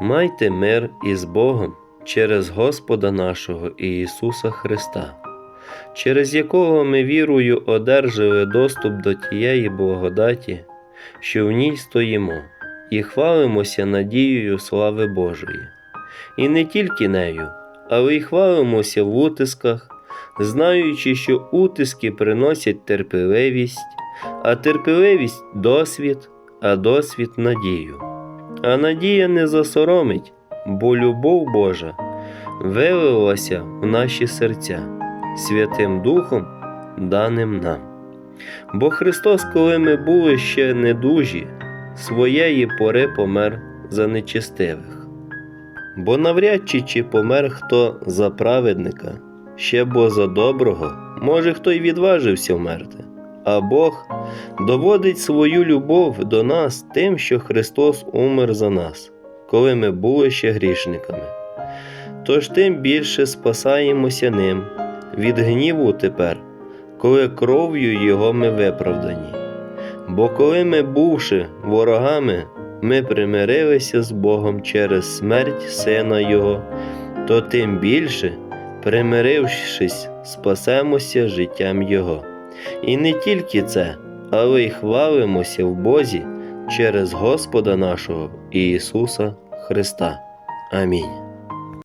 Майте мир із Богом через Господа нашого Ісуса Христа, через якого ми вірою одержали доступ до тієї благодаті, що в ній стоїмо, і хвалимося надією слави Божої. І не тільки нею, але й хвалимося в утисках, знаючи, що утиски приносять терпеливість, а терпеливість досвід, а досвід надію. А надія не засоромить, бо любов Божа вилилася в наші серця Святим Духом, даним нам. Бо Христос, коли ми були ще недужі, своєї пори помер за нечистивих. Бо навряд чи чи помер хто за праведника, ще бо за доброго, може хто й відважився вмерти. А Бог доводить свою любов до нас тим, що Христос умер за нас, коли ми були ще грішниками. Тож тим більше спасаємося ним від гніву тепер, коли кров'ю Його ми виправдані. Бо коли ми, бувши ворогами, ми примирилися з Богом через смерть Сина Його, то тим більше, примирившись, спасемося життям Його. І не тільки це, але й хвалимося в Бозі через Господа нашого Ісуса Христа. Амінь.